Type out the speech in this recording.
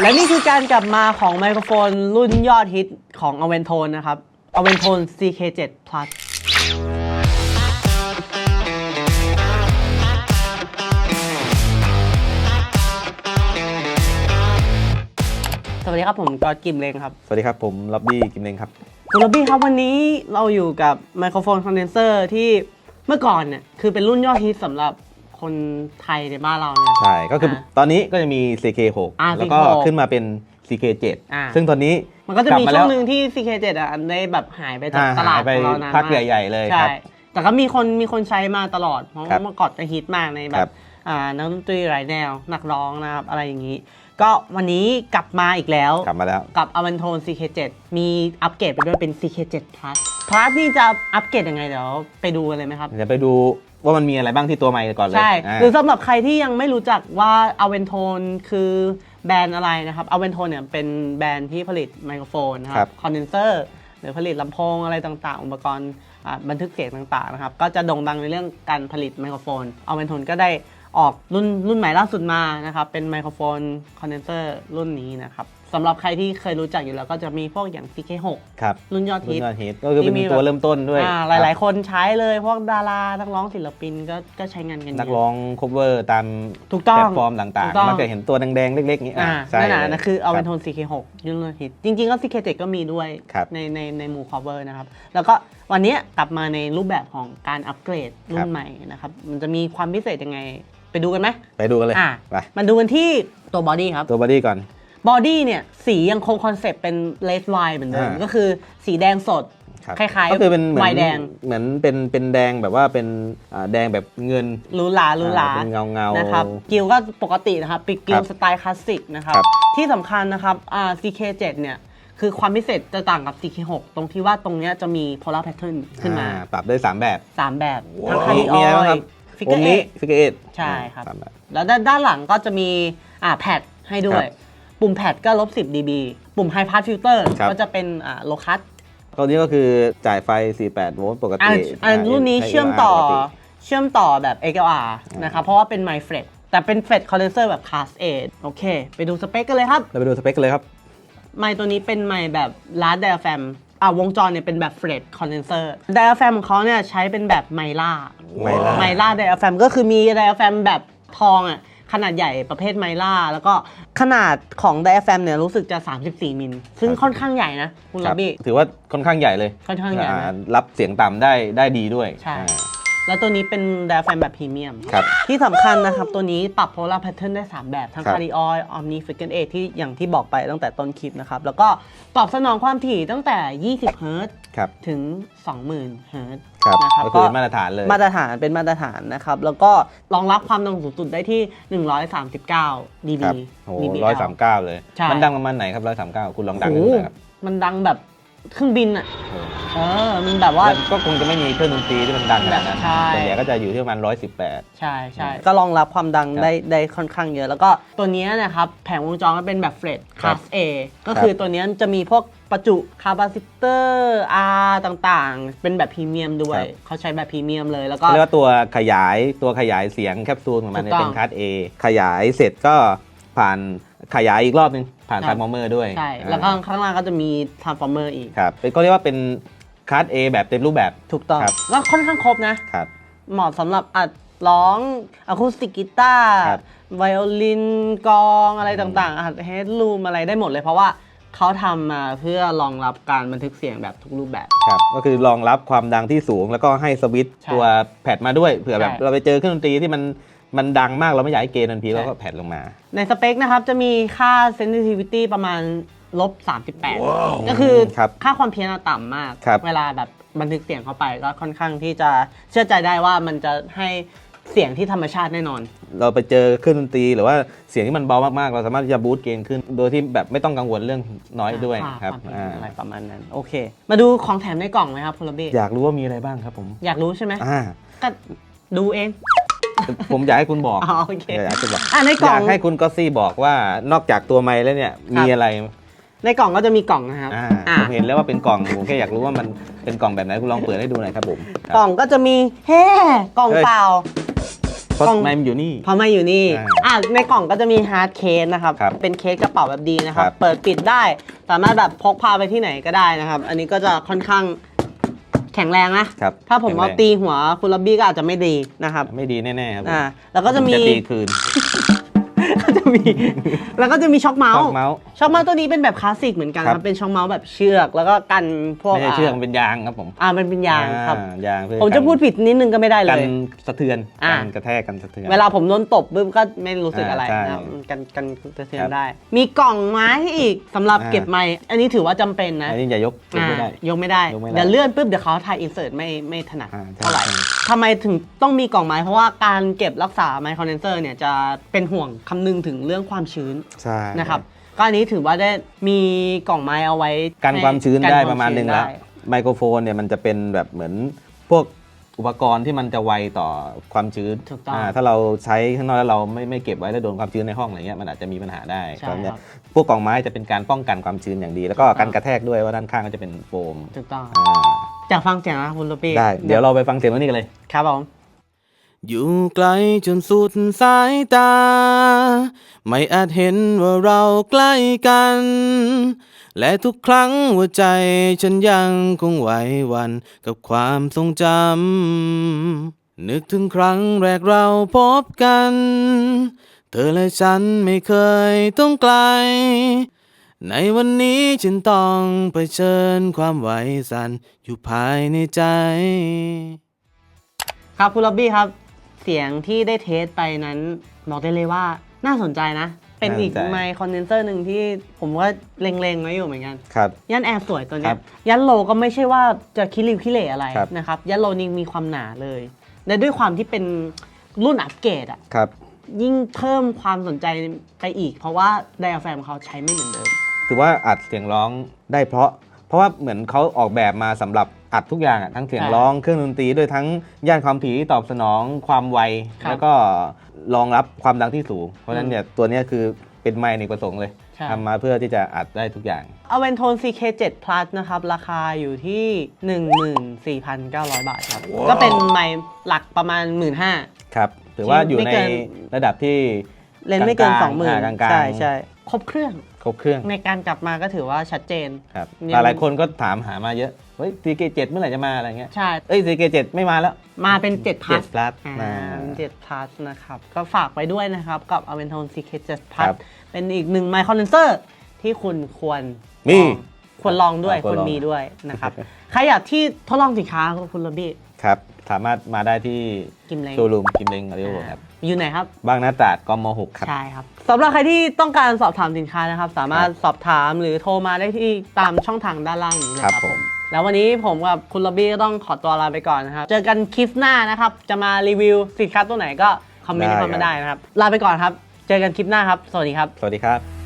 และนี่คือการกลับมาของไมโครโฟนรุ่นยอดฮิตของ a v e n t o n นะครับ a v e n t o n CK7 Plus สวัสดีครับผมกอดกิมเลงครับสวัสดีครับ ผมล็อบบี้กิมเลงครับ คุณลอบบี้ครับวันนี้เราอยู่กับไมโครโฟนคอนเดนเซอร์ที่เมื่อก่อนเนี่ยคือเป็นรุ่นยอดฮิตสำหรับ คนไทยในบ้านเราเนี่ย ใช่ ก็คืออ่าตอนนี้ก็จะมี CK6 อ่าแล้วก็ CK6 ขึ้นมาเป็น CK7 อ่า ซึ่งตอนนี้มันก็จะมีลับาช่แล้วงหนึ่งที่ CK7 อะได้แบบหายไปจากอ่าตลาดหายไปของเรานานพักมากใหญ่ ๆ เลยใช่ครับ แต่ก็มีคนมีคนใช้มาตลอด เพราะครัว่าบเมื่อก่อนจะฮิตมากในแบครับบ อ่านักดนตรีหลายแนว นักร้องนะครับ อะไรอย่างนี้ ก็วันนี้กลับมาอีกแล้ว กลับมาแล้ว กับ a v a n t o n CK7 มีอัปเกรดไปด้วยเป็น CK7 Plus Plus นี่จะอัปเกรดยังไงเดี๋ยวไปดูกันเลยไหมครับ เดี๋ยวไปดู ว่ามันมีอะไรบ้างที่ตัวไมค์ก่อนเลยใช่ อ่า หรือสำหรับใครที่ยังไม่รู้จักว่า a v e n t o n คือแบรนด์อะไรนะครับ a v e n t o n เนี่ยเป็นแบรนด์ที่ผลิตไมโครโฟนนะคครัรับบ คอนเดนเซอร์หรือผลิตลำโพงอะไรต่างๆ อุปกรณ์อ่าบันทึกเสียงต่างๆนะครับก็จะโด่งดังในเรื่องการผลิตไมโครโฟน a v e n t o n ก็ได้ออกรุ่นรุ่นใหม่ล่าสุดมานะครับเป็นไมโครโฟนคอนเดนเซอร์รุ่นนี้นะครับ สำหรับใครที่เคยรู้จักอยู่แล้วก็จะมีพวกอย่าง CK6 ครับรุ่นยอดรุ่ฮินต ยอดฮิตก็คือเป็นที่มีตัวแบบเริ่มต้นด้วยอ่าหลาย ๆ คนใช้เลยพวกดารานักร้องศิลปินก็ก็ใช้งานกันเยนักอะร้องคเวอร์ตามถูกต้องแพลตฟอร์มต่างถูกต้องๆมักจะเห็นตัวแดงๆเล็กๆอย่างนี้อ่าใช่นั่นน่ะเลยนั่นคือเอาเป็นรับโทน CK6 ยุ่งเลยฮิตจริง ๆ ก็ CK7 ก็มีด้วยครับในในในหมู่ cover นะครับ แล้วก็วันนี้กลับมาในรูปแบบของการอัปเกรดรุ่ครันบ ใหม่นะครับ มันจะมีความพิเศษยังไง ไปดูกันไหม ไปดูกันเลยอ่าไปมาดูกันที่ตัวบอดี้ครับ ตัวบอดี้ก่อน บอดี้เนี่ยสียังคงคอนเซปต์เป็นเลดไวน์เหมือนเดิมอ่า ก็คือสีแดงสดครับคล้ายๆก็คือเป็นเหมืไวอนน์แดง เหมือนเป็นเป็นแดงแบบว่าเป็นอ่าแดงแบบเงิน หรูหราหรูหราอ่เป็นเงาเงาๆนะครับ กิลก็ปกตินะครับปิดกิคลรับสไตล์คลาสสิกนะครับ ครับที่สำคัญนะครับอ่า CK7 เนี่ย คือความพิเศษจะต่างกับ CK6 ตรงที่ว่าตรงเนี้ยจะมี polar pattern ขึ้นมา อ่ปรับได้ 3 แบบ3 แบบ ทั้งมีคาริอมีอะไรอบ้างครัยบฟิกวเกองร์เอนี้ฟิกเกอร์เอใช่ครับสามแบบแล้วด้านด้านหลังก็จะมีอ่าแพดให้ด้วย ครับ ปุ่มแพดก็ลบ 10 dB ปุ่ม high pass filter ครับ ก็จะเป็นอ่า low cut ตัวนี้ก็คือจ่ายไฟ 48 โวลต์ปกอ่าติอ่ารุ่นนี้ใช้ เชื่อมต่อปกติ เชื่อมต่อแบบ XLR นะครับ เพราะว่าเป็น m y f r e t แต่เป็น f r e t condenser แบบ Class A โอเค ไปดูสเปคกันเลยครับ เราไปดูสเปคกันเลยครับ ไมค์ตัวนี้เป็นไมค์แบบ large diaphragm อ่าวงจรเนี่ยเป็นแบบ fret condenser diaphragm ของเขาเนี่ยใช้เป็นแบบไมล่า Mylar ไมล่า diaphragm ก็คือมี diaphragm แบบทองอะ ขนาดใหญ่ประเภทไมล่า แล้วก็ขนาดของ diaphragm เนี่ยรู้สึกจะ 34 มิล ซึ่งค่อนข้างใหญ่นะ คุณคลัรับบบี้ ถือว่าค่อนข้างใหญ่เลยค่อนข้างใหญ่นะ อ่ารับเสียงต่ำได้ได้ดีด้วยใช่ อ่าแล้วตัวนี้เป็น diaphragm แบบพรีเมียม ครับ ที่สำคัญนะครับ ตัวนี้ปรับ polar pattern ได้ 3 แบบ ทั้งครับ cardioi omni frequent 8ที่อย่างที่บอกไปตั้งแต่ต้นคลิปนะครับ แล้วก็ตอบสนองความถี่ตั้งแต่ 20 เฮิรตซ์ ครับ ถึง 20,000เฮิรตซ์ครับนะครับก็คือมาตรฐานเลย มาตรฐานเป็นมาตรฐานนะครับ แล้วก็รองรับความดังสูงสุดได้ที่ 139 dB ครับ โอ้ dBL ร้อยสามเก้าเลย ใช่ มันดังประมาณไหนครับร้อยสามเก้าคุณลองดังโอ้ให้โหดูหน่อยครับ มันดังแบบ เครื่องบินอะโอ้เออ มันแบบว่าแล้วก็คงจะไม่มีเครื่องดนตรีที่มันดังขนาดนั้นใช่ ส่วนใหญ่ก็จะอยู่ที่ประมาณร้อยสิบแปดใช่ใช่ก็รองรับความดังครับได้ได้ค่อนข้างเยอะ แล้วก็ตัวเนี้ยนะครับ แผงวงจรก็เป็นแบบเฟรดครับ Class A ก็คือตัวเนี้ยจะมีพวกประจุคาปาซิเตอร์ R ต่างๆ เป็นแบบพรีเมียมด้วยเขาใช้แบบพรีเมียมเลยแล้วก็ เรียกว่าตัวขยายตัวขยายเสียงแคปซูลของมันเนี่ยถูกต้เป็องนคัส A ขยายเสร็จก็ผ่านขยายอีกรอบนึง ผ่านครัทาบร์โมเมอร์ด้วยใช่ แล้วก็ข้างล่างก็จะมี transformer อีก ครับเป็นก็เรียกว่าเป็นคัส A แบบเต็มรูปแบบถูกต้อง ครับก็ค่อนข้างครบนะ ครับ เหมาะสำหรับอัดร้องอะคูสติกกีตาร์ครับไวโอลินกลองอะไรต่างๆอัดเฮดรูมอะไรได้หมดเลยเพราะว่าเขาทำมาเพื่อรองรับการบันทึกเสียงแบบทุกรูปแบบ ครับก็คือรองรับความดังที่สูงแล้วก็ให้สวิตช์ใช่ตัวแพดมาด้วยเผื่อแบบใช่ เราไปเจอเครื่องดนตรีที่มัน มันดังมากเราไม่อยากให้เกณฑ์ทันทีใช่เราก็แพดลงมา ในสเปคนะครับจะมีค่า sensitivity ประมาณลบ 38 ก็คือครับค่าความเพี้ยนอะต่ำมาก ครับ เวลาแบบบันทึกเสียงเข้าไปก็ค่อนข้างที่จะเชื่อใจได้ว่ามันจะให้เสียงที่ธรรมชาติแน่นอน เราไปเจอเครื่องดนตรีหรือว่าเสียงที่มันเบามากๆ เราสามารถที่จะบูสต์เกณฑ์ขึ้น โดยที่แบบไม่ต้องกังวลเรื่องน้อยด้วยค่าครับวามเพี้ยนอ่าอะไรประมาณนั้น โอเค มาดูของแถมในกล่องไหมครับคุณระเบศอยากรู้ว่ามีอะไรบ้างครับผมอยากรู้ใช่ไหมอ่า ก็ดูเอง ผมอยากให้คุณบอกอ๋อโอเคอยากให้คุณบอกอะในกอล่อง ยากให้คุณก็ซี่บอกว่านอกจากตัวไม้แล้วเนี่ยมีอะไรในกล่องก็จะมีกล่องนะครับ อ่าอะ ผมเห็นแล้วว่าเป็นกล่องผมแค่อยากรู้ว่ามันเป็นกล่องแบบไหนคุณลองเปิดให้ดูหน่อยครับผมครับ กล่องก็จะมีเฮ้กล่องเฮ้ย เปล่าพเพราะกล่อง ไม่มันอยู่นี่ เพราะไม่อยู่นี่ใช่อะในกล่องก็จะมีฮาร์ดเคสนะครับ ครับเป็นเคสกระเป๋าแบบดีนะครับ ครับ เปิดปิดได้ สามารถแบบพกพาไปที่ไหนก็ได้นะครับ อันนี้ก็จะค่อนข้าง แข็งแรงนะครับถ้าผมเอาแข็งแรง ตีหัวคุณล็อบบี้ก็อาจจะไม่ดีนะครับ ไม่ดีแน่ๆครับอ่าแล้วก็จะมีจะตีคืน ก็จะมี แล้วก็จะมีช็อคเมาส์ช็อคเมาส์ช็อคเมาส์ตัวนี้เป็นแบบคลาสสิกเหมือนกันครัครับบเป็นช็อคเมาส์แบบเชือก แล้วก็กันพวกไม่ใช่เชือกมันเป็นยางครับผมอ่ามันเป็นยางครับ อ่ยางเพื่อผมจะพูดผิดนิดนึงก็ไม่ได้เลกันย สะเทือนอ่ากันกระแทกกันสะเทือน เวลาผมโดนตบปุ๊บก็ไม่รู้สึกอ่าอะไรใช่นะครับกันกันกระเทือครันบได้ มีกล่องไม้อีกสำหรับอ่า เก็บไม้อันนี้ถือว่าจำเป็นนะอันนี้อย่ายกยกไม่ได้ อ่ายกไม่ได้ ยกไม่ได้ เดี๋ยวเลื่อนปุ๊บเดี๋ยวเขาถ่ายอินเสิร์ตไม่ไม่ถนัดอ่าใช่เท่าไหร่ ใช่ทำไมถึงต้องมีกล่องไม้ เพราะว่าการเก็บรักษาไมโครเดนเซอร์เนี่ยจะเป็นห่วงคำนึงถึงเรื่องความชื้นใช่นะครับก็อันนี้ถือว่าได้มีกล่องไม้เอาไว้กันให้ความชื้นกัได้ควประมาณหนึ่งแล้วได้ไมโครโฟนเนี่ยมันจะเป็นแบบเหมือนพวกอุปกรณ์ที่มันจะไวต่อความชื้นถูกต้องาถ้าเราใช้ข้างนอกแล้วเราไม่ไม่เก็บไว้แล้วโดนความชื้นในห้องอะไรเงี้ยมันอาจจะมีปัญหาได้ใช่ตอนเนี้ยครับพวกกล่องไม้จะเป็นการป้องกันความชื้นอย่างดี แล้วก็ถูกต้องกันกระแทกด้วยว่าด้านข้างก็จะเป็นโฟมถูกต้อง อ่าจากฟังเสียงนะคุณลูปี้ได้ เดี๋ยวเราไปฟังเสียงตรงนี้กันเลย ครับผมอยู่ไกลจนสุดสายตา ไม่อาจเห็นว่าเราใกล้กัน และทุกครั้งหัวใจฉันยังคงไหวหวันกับความทรงจำ นึกถึงครั้งแรกเราพบกัน เธอและฉันไม่เคยต้องไกล ในวันนี้ฉันต้องเผชิญความไหวสั่นอยู่ภายในใจ ครับคุณล็อบบี้ครับ เสียงที่ได้เทสไปนั้นบอกได้เลยว่าน่าสนใจนะ เป็นอีกน่าสนใจ ไมค์คอนเดนเซอร์หนึ่งที่ผมว่าเล็งๆไว้อยู่เหมือนกัน ครับ ยันแอร์สวยตัวคเนี้รัยบยันโลก็ไม่ใช่ว่าจะคิริวคิเลอะไรครับ นะครับ ยันโลนี่มีความหนาเลย และด้วยความที่เป็นรุ่นอัปเกรดอะครับ ยิ่งเพิ่มความสนใจไปอีก เพราะว่าไดอะแฟมเขาใช้ไม่เหมือนเดิม ถือว่าอัดเสียงร้องได้เพราะ เพราะว่าเหมือนเขาออกแบบมาสำหรับอัดทุกอย่างอะทั้งเสียงใช่ร้องเครื่องดนตรีด้วยทั้งย่านความถี่ที่ตอบสนองความไวครับแล้วก็รองรับความดังที่สูง เพราะฉะนั้นอืมเนี่ยตัวเนี้ยคือเป็นไมค์ในกประสงค์เลยใช่ทำมาเพื่อที่จะอัดได้ทุกอย่าง a v e n t o n CK7 Plus นะครับ ราคาอยู่ที่ 14,900 บาทครับ ก็เป็นไมค์หลักประมาณ 15,000ครับถือว่าอยู่ไม่ในเกินระดับที่เลนส์ไม่เกินกลางๆอ่า20,000กลางๆใช่ใช่ครบเครื่อง ครบเครื่องในการกลับมาก็ถือว่าชัดเจนครับยังหลายๆคนก็ถามหามาเยอะ เฮ้ย CK7 เมื่อไหร่จะมาอะไรเงี้ย ใช่ เอ้ย CK7 ไม่มาแล้ว มาเป็น7 Plus 7 plus อ่าอ่า7 Plus นะครับ ก็ฝากไว้ด้วยนะครับ กับ a v e n t o n CK7 ครั Plus บเป็นอีกหนึ่งไมค์คอนเดนเซอร์ที่คุณควรมีลองควรลองด้วยอ่าควควรรลองมีด้วยนะครับ ใครอยากที่ทดลองสินค้าของคุณโรบี้ ครับ สามารถมาได้ที่กิมเล้งโชว์รูมกิมเล้งอาริโอครับอยู่ไหนครับ บางนาตราดกม6ครับ ใช่ครับสำหรับใครที่ต้องการสอบถามสินค้านะครับ สามารถสอบถามหรือโทรมาได้ที่ตามช่องทางด้านล่างนี้เลยครับครับผผม ม แล้ววันนี้ผมกับคุณล็อบบี้ก็ต้องขอตัวลาไปก่อนนะครับ เจอกันคลิปหน้านะครับ จะมารีวิวสินค้าตัวไหนก็คอมเมนต์ได้เข้ามาครับได้นะครับ ลาไปก่อนครับ เจอกันคลิปหน้าครับ สวัสดีครับ สวัสดีครับ